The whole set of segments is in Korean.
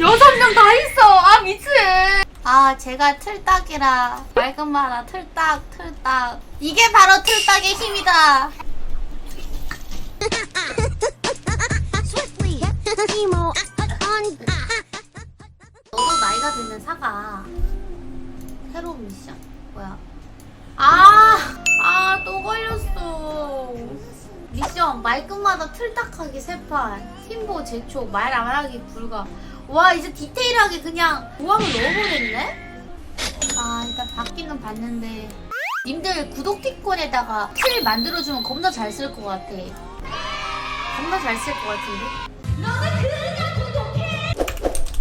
여섯 명 다 있어. 아 미친. 아 제가 틀딱이라 맑은 말아 틀딱 틀딱 이게 바로 틀딱의 힘이다. Swiftly, Timo, on. 너도 나이가 드는 사과. 새로운 미션 뭐야? 미션 말끝마다 틀딱하기 세판 팀보 제초 말 안 하기 불가. 와 이제 디테일하게 그냥 조합을 넣어버렸네. 아 일단 받기는 봤는데 님들 구독티콘에다가 틀 만들어주면 겁나 잘 쓸 것 같아. 겁나 잘 쓸 것 같은데.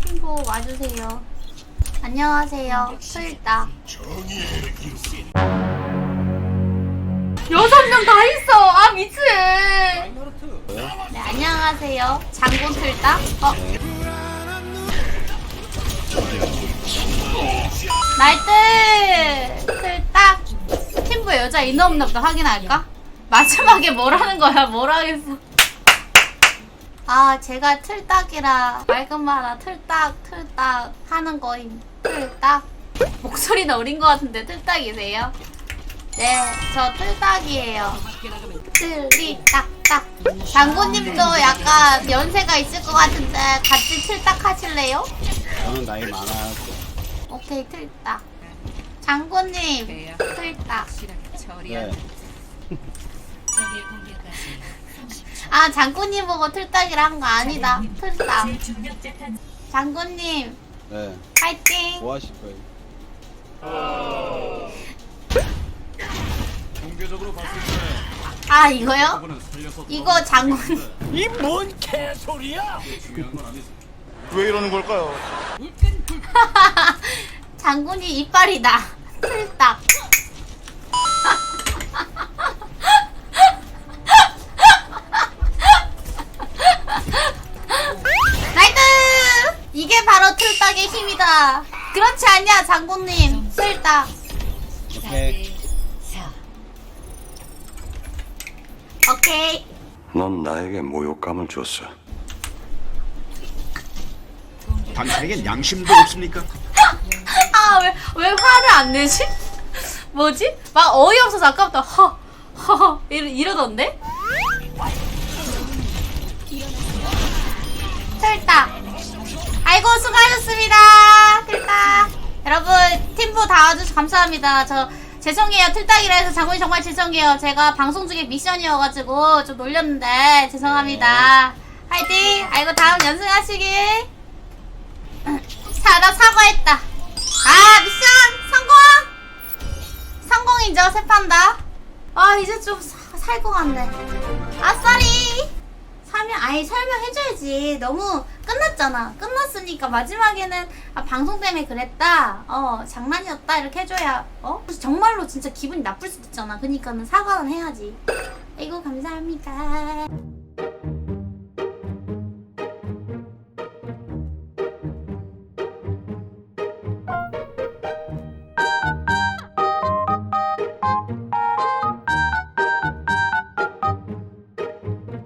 팀보 와주세요. 안녕하세요. 틀딱. 여섯 명 다 있어. 아 미친. 네 안녕하세요. 장군 틀딱. 어. 나이트 틀딱. 팀부 여자 있나 없나 보다 확인할까? 마지막에 뭘 하는 거야? 뭘 하겠어? 아 제가 틀딱이라 맑은 말아 틀딱 틀딱 하는 거임 틀딱 목소리 는 어린 것 같은데 틀딱이세요? 네저 틀딱이에요 틀리딱딱 장군님도 약간 연세가 있을 것 같은데 같이 틀딱 하실래요? 저는 나이 많아요. 오케이 틀딱 장군님 틀딱 네. 아 장군님 보고 틀딱이라 한 거 아니다 틀딱 장군님 네. 파이팅 뭐 하실 거예요? 통계적으로 봤을 때 아 이거요? 살려서 이거 장군 이 뭔 개소리야! 중요한 건 아니지. 왜 이러는 걸까요? 장군이 이빨이다 틀딱 나이트 이게 바로 틀딱의 힘이다 그렇지 않냐 장군님 틀딱 오케이. 오케이 넌 나에게 모욕감을 줬어. 당신에겐 양심도 없습니까? 아 왜 왜 화를 안 내지? 뭐지? 막 어이없어서 아까부터 허 허 이러, 이러던데? 틀딱 아이고 수고하셨습니다 틀딱 여러분 팀부 다 와주셔서 감사합니다 저 죄송해요 틀딱이라 해서 장군이 정말 죄송해요 제가 방송 중에 미션이어가지고 좀 놀렸는데 죄송합니다 화이팅 아이고 다음 연승하시길 자, 나 사과했다. 아, 미션 성공! 성공이죠, 세 판다. 아, 이제 좀 살 것 같네. 아싸리! 설명, 아니, 설명해줘야지. 너무 끝났잖아. 끝났으니까 마지막에는 아, 방송 때문에 그랬다. 어, 장난이었다. 이렇게 해줘야, 어? 정말로 진짜 기분이 나쁠 수도 있잖아. 그니까는 사과는 해야지. 아이고, 감사합니다.